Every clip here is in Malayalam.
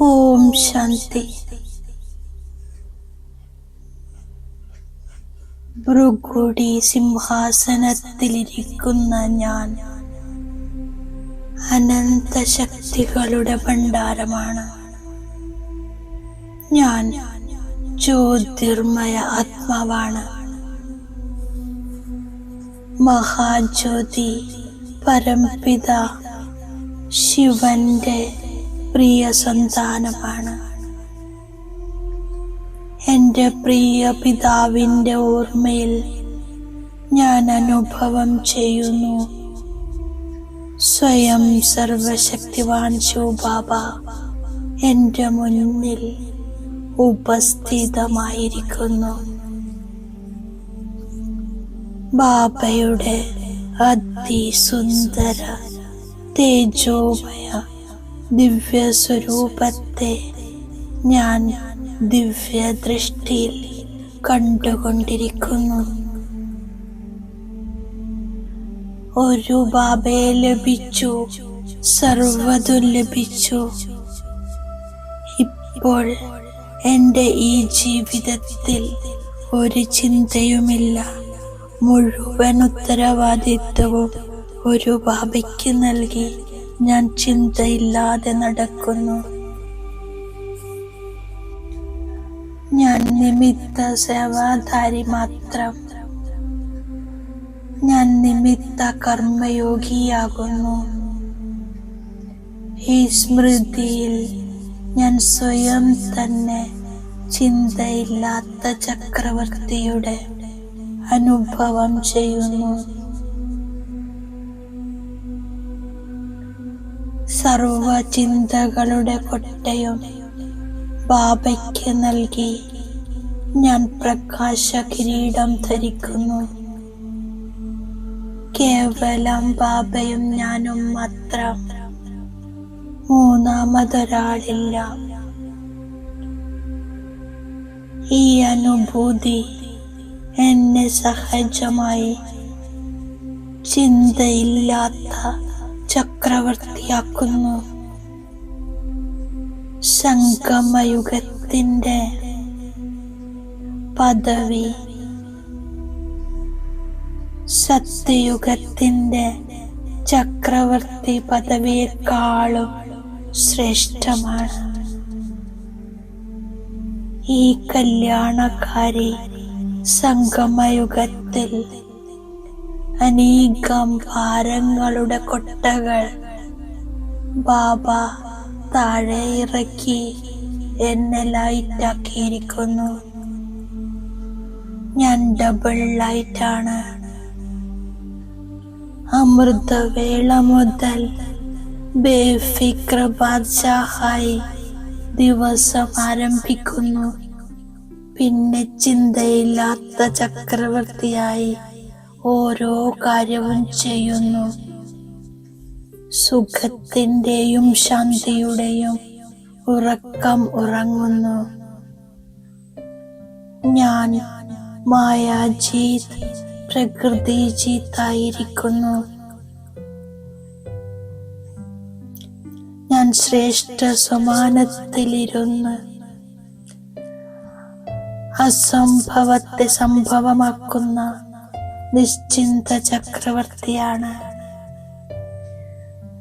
ഓം ശാന്തി. ഭൃഗുടി സിംഹാസനത്തിലിരിക്കുന്ന ഞാൻ അനന്ത ശക്തികളുടെ ഭണ്ഡാരമാണ്. ഞാൻ ജ്യോതിർമയ ആത്മാവാണ്. മഹാജ്യോതി പരംപിത ശിവന്റെ പ്രിയ സന്താനമാണ്. എന്റെ പ്രിയ പിതാവിന്റെ ഓർമ്മയിൽ ഞാൻ അനുഭവം ചെയ്യുന്നു. സ്വയം സർവശക്തിവാൻ ശിവബാബ എന്റെ മുന്നിൽ ഉപസ്ഥിതമായിരിക്കുന്നു. ബാബയുടെ അതിസുന്ദര തേജോമയ ദിവ്യ സ്വരൂപത്തെ ഞാൻ ദിവ്യ ദൃഷ്ടിയിൽ കണ്ടുകൊണ്ടിരിക്കുന്നു. ഒരു ബാബയെ ലഭിച്ചു സർവതും ലഭിച്ചു. ഇപ്പോൾ എന്റെ ഈ ജീവിതത്തിൽ ഒരു ചിന്തയുമില്ല. മുഴുവൻ ഉത്തരവാദിത്വവും ഒരു ബാബയ്ക്ക് നൽകി. ഞാൻ ചിന്തയില്ലാതെ നടക്കുന്നു. ഞാൻ നിമിത്ത സേവാധാരി മാത്രം. ഞാൻ നിമിത്ത കർമ്മയോഗിയാകുന്നു. ഈ സ്മൃതിയിൽ ഞാൻ സ്വയം തന്നെ ചിന്തയില്ലാത്ത ചക്രവർത്തിയുടെ അനുഭവം ചെയ്യുന്നു. സർവ ചിന്തകളുടെ കൊട്ടയും ബാബയ്ക്ക് നൽകി. ഞാൻ പ്രകാശ കിരീടം ധരിക്കുന്നു. കേവലം ബാബയും ഞാനും മാത്രം. മൂന്നാമതൊരാളില്ല. ഈ അനുഭൂതി എന്നെ സഹജമായി ചിന്തയില്ലാത്ത ചക്രവർത്തിയാക്കുന്നു. സംഗമയുഗത്തിന്റെ പദവി സത്യയുഗത്തിന്റെ ചക്രവർത്തി പദവിയെക്കാളും ശ്രേഷ്ഠമാണ്. ഈ കല്യാണക്കാരി സംഗമയുഗത്തിൽ അനേകം ഭാരങ്ങളുടെ കൊട്ടകൾ. ബാബ താഴെ ഇറക്കി എന്നെ ലൈറ്റാക്കിയിരിക്കുന്നു. ഞാൻ ഡബിൾ ലൈറ്റാണ്. അമൃതവേള മുതൽ ബേഫിക്ര ദിവസം ആരംഭിക്കുന്നു. പിന്നെ ചിന്തയില്ലാത്ത ചക്രവർത്തിയായി ഓരോ കാര്യവും ചെയ്യുന്നു. സുഖത്തിന്റെയും ശാന്തിയുടെയും ഉറക്കം ഉറങ്ങുന്നു. ഞാൻ മായാജീത് പ്രകൃതി ജീത്തായിരിക്കുന്നു ഞാൻ ശ്രേഷ്ഠ സമാനത്തിലിരുന്ന് അസംഭവത്തെ സംഭവമാക്കുന്ന നിശ്ചിന്ത ചക്രവർത്തിയാണ്.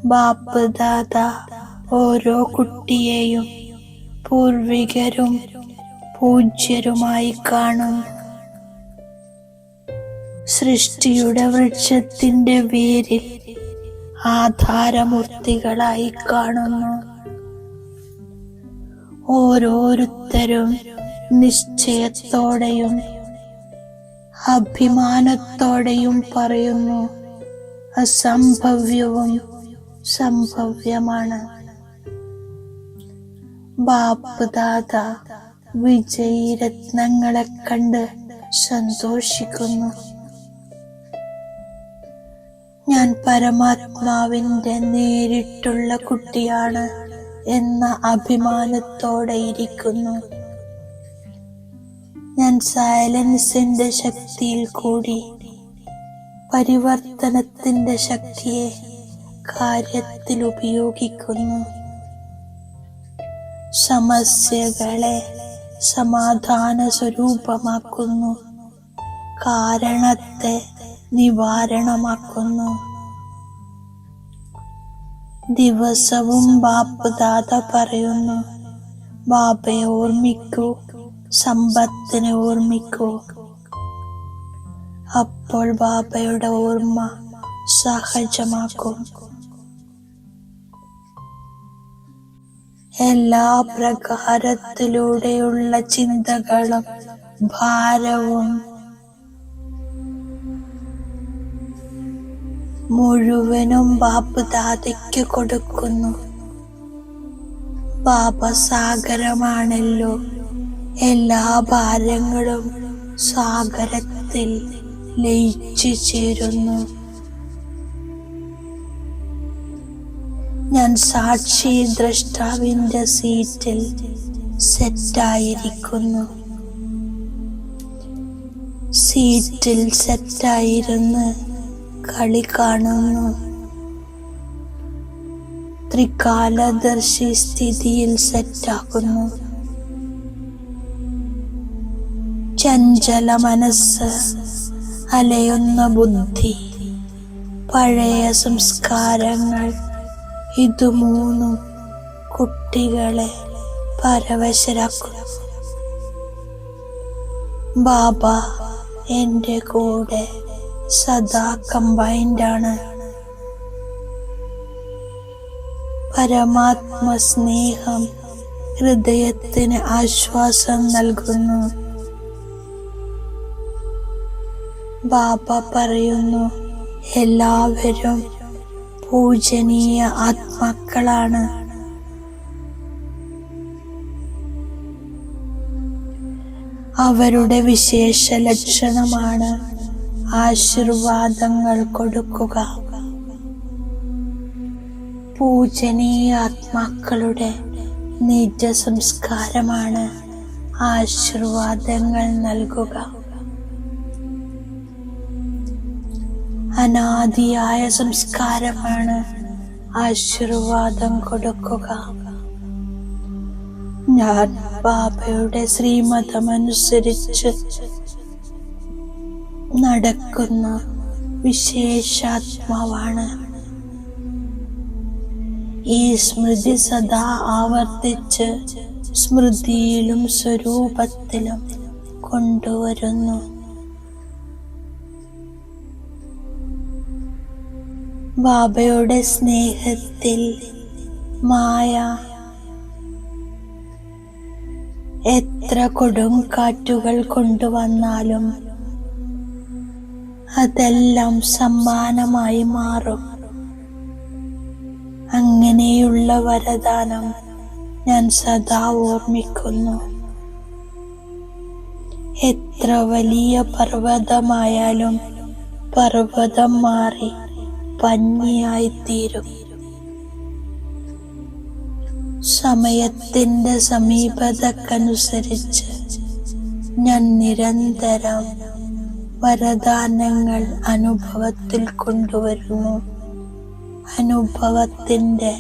ബാപ്പ് ദാദ ഓരോ കുട്ടിയെയും പൂർവികരും പൂജ്യരുമായി കാണും. സൃഷ്ടിയുടെ വൃക്ഷത്തിന്റെ വേരിൽ ആധാരമൂർത്തികളായി കാണുന്നു. ഓരോരുത്തരും നിശ്ചയത്തോടെയും അഭിമാനത്തോടെയും പറയുന്നു. അസംഭവ്യവും സംഭവ്യമാണ്. ബാപ്പ് ദാദ വിജയി രത്നങ്ങളെ കണ്ട് സന്തോഷിക്കുന്നു. ഞാൻ പരമാത്മാവിന്റെ നേരിട്ടുള്ള കുട്ടിയാണ് എന്ന അഭിമാനത്തോടെ ഇരിക്കുന്നു. ഞാൻ സൈലൻസിന്റെ ശക്തിയിൽ കൂടി പരിവർത്തനത്തിന്റെ ശക്തിയെ കാര്യത്തിൽ ഉപയോഗിക്കുന്നു. സമസ്യകളെ സമാധാന സ്വരൂപമാക്കുന്നു കാരണത്തെ നിവാരണമാക്കുന്നു. ദിവസവും ബാപ്പ് ദാദ പറയുന്നു ബാബയെ ഓർമ്മിക്കൂ സമ്പത്തിനെ ഓർമ്മിക്കൂ. അപ്പോൾ ബാബയുടെ ഓർമ്മ സഹജമാക്കും എല്ലാ പ്രകാരത്തിലൂടെയുള്ള ചിന്തകളും ഭാരവും മുഴുവനും ബാപ്പ് ദാതയ്ക്ക് കൊടുക്കുന്നു. ബാബ സാഗരമാണല്ലോ. എല്ലാ ഭാരങ്ങളും സാഗരത്തിൽ ലയിച്ചു ചേരുന്നു. ഞാൻ സാക്ഷി ദ്രഷ്ടാവിന്റെ സീറ്റിൽ സെറ്റായിരിക്കുന്നു. സീറ്റിൽ സെറ്റായിരുന്ന് കളി കാണുന്നു. ത്രികാലദർശി സ്ഥിതിയിൽ സെറ്റാകുന്നു ചഞ്ചല മനസ്സ് അലയുന്ന ബുദ്ധി പഴയ സംസ്കാരങ്ങൾ ഇതു മൂന്നും കുട്ടികളെ പരവശരാക്കുന്നു. ബാബ എന്റെ കൂടെ സദാ കമ്പൈൻഡാണ്. പരമാത്മ സ്നേഹം ഹൃദയത്തിന് ആശ്വാസം നൽകുന്നു. ബാബ പറയുന്നു എല്ലാവരും പൂജനീയ ആത്മാക്കളാണ്. അവരുടെ വിശേഷ ലക്ഷണമാണ് ആശീർവാദങ്ങൾ കൊടുക്കുക. പൂജനീയ ആത്മാക്കളുടെ നിജ സംസ്കാരമാണ് ആശീർവാദങ്ങൾ നൽകുക. അനാദിയായ സംസ്കാരമാണ്. ആശീർവാദം കൊടുക്കുക. ഞാൻ ബാബയുടെ ശ്രീമതമനുസരിച്ച് നടക്കുന്ന വിശേഷാത്മാവാണ്. ഈ സ്മൃതി സദാ ആവർത്തിച്ച് സ്മൃതിയിലും സ്വരൂപത്തിലും കൊണ്ടുവരുന്നു. ബാബയുടെ സ്നേഹത്തിൽ മായ എത്ര കൊടും കാറ്റുകൾ കൊണ്ടുവന്നാലും അതെല്ലാം സമ്മാനമായി മാറും. അങ്ങനെയുള്ള വരദാനം ഞാൻ സദാ ഓർമ്മിക്കുന്നു. എത്ര വലിയ പർവതമായാലും പർവതം മാറി പഞ്ഞിയായിത്തീരും സമയത്തിന്റെ സമീപതക്കനുസരിച്ച് ഞാൻ നിരന്തരം വരദാനങ്ങൾ അനുഭവത്തിൽ കൊണ്ടുവരുന്നു. അനുഭവത്തിന്റെ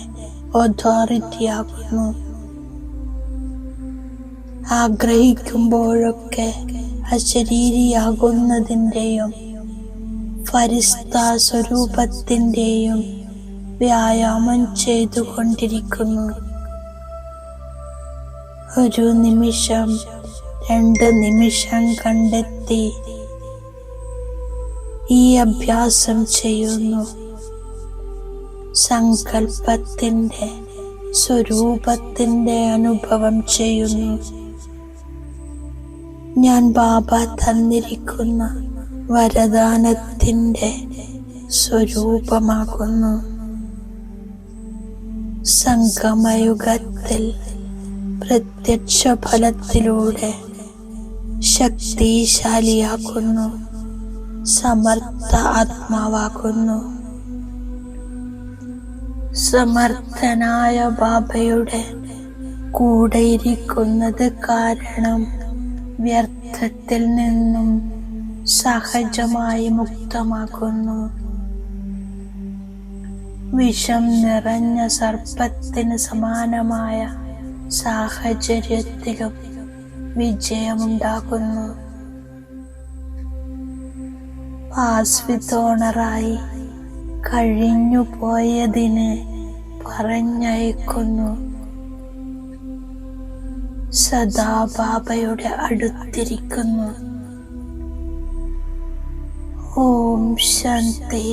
അതോറിറ്റി ആകുന്നു. ആഗ്രഹിക്കുമ്പോഴൊക്കെ അശരീരിയാകുന്നതിന്റെയും ഫരിസ്ത സ്വരൂപത്തിന്റെയും വ്യായാമം ചെയ്തുകൊണ്ടിരിക്കുന്നു. ഒരു നിമിഷം രണ്ട് നിമിഷം കണ്ടെത്തി ഈ അഭ്യാസം ചെയ്യുന്നു. സങ്കല്പത്തിന്റെ സ്വരൂപത്തിന്റെ അനുഭവം ചെയ്യുന്നു. ഞാൻ ബാബ തന്നിരിക്കുന്ന വരദാനത്തിന്റെ സ്വരൂപമാകുന്നു. സംഗമയുഗത്തിൽ പ്രത്യക്ഷ ഫലത്തിലൂടെ ശക്തിശാലിയാക്കുന്നു സമർത്ഥ ആത്മാവാകുന്നു. സമർത്ഥനായ ബാബയുടെ കൂടെയിരിക്കുന്നത് കാരണം വ്യർത്ഥത്തിൽ നിന്നും സഹജമായി മുക്തമാക്കുന്നു. വിഷം നിറഞ്ഞ സർപ്പത്തിന് സമാനമായ സാഹചര്യത്തിലും വിജയമുണ്ടാകുന്നു. ആസ്വിതോണറായി കഴിഞ്ഞു പോയതിന് പറഞ്ഞയക്കുന്നു സദാബാബയുടെ അടുത്തിരിക്കുന്നു. ഓം ശാന്തി